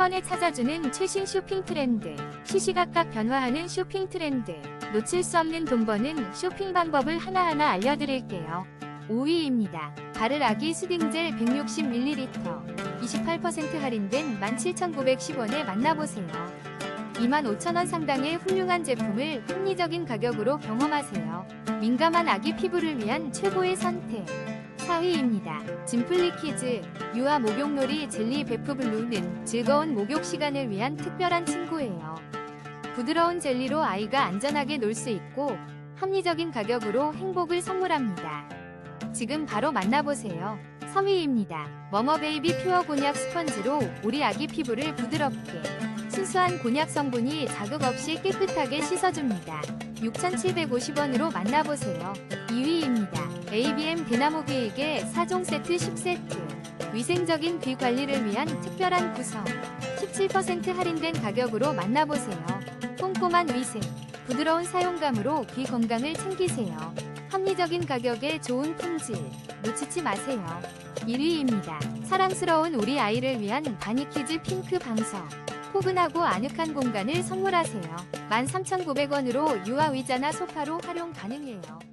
번에 찾아주는 최신 쇼핑 트렌드. 시시각각 변화하는 쇼핑 트렌드. 놓칠 수 없는 돈 버는 쇼핑 방법을 하나하나 알려드릴게요. 5위입니다. 바르라기 수딩젤 160ml. 28% 할인된 17,910원에 만나보세요. 25,000원 상당의 훌륭한 제품을 합리적인 가격으로 경험하세요. 민감한 아기 피부를 위한 최고의 선택. 4위입니다. 짐플리키즈 유아 목욕놀이 젤리 베프 블루는 즐거운 목욕 시간을 위한 특별한 친구예요. 부드러운 젤리로 아이가 안전하게 놀 수 있고 합리적인 가격으로 행복을 선물합니다. 지금 바로 만나보세요. 3위입니다. 머머베이비 퓨어 곤약 스펀지로 우리 아기 피부를 부드럽게 순수한 곤약 성분이 자극 없이 깨끗하게 씻어줍니다. 6,750원으로 만나보세요. 2위입니다. ABM 대나무 귀에게 4종 세트 10세트. 위생적인 귀 관리를 위한 특별한 구성. 17% 할인된 가격으로 만나보세요. 꼼꼼한 위생, 부드러운 사용감으로 귀 건강을 챙기세요. 합리적인 가격에 좋은 품질, 놓치지 마세요. 1위입니다. 사랑스러운 우리 아이를 위한 바니키즈 핑크 방석. 포근하고 아늑한 공간을 선물하세요. 13,900원으로 유아 의자나 소파로 활용 가능해요.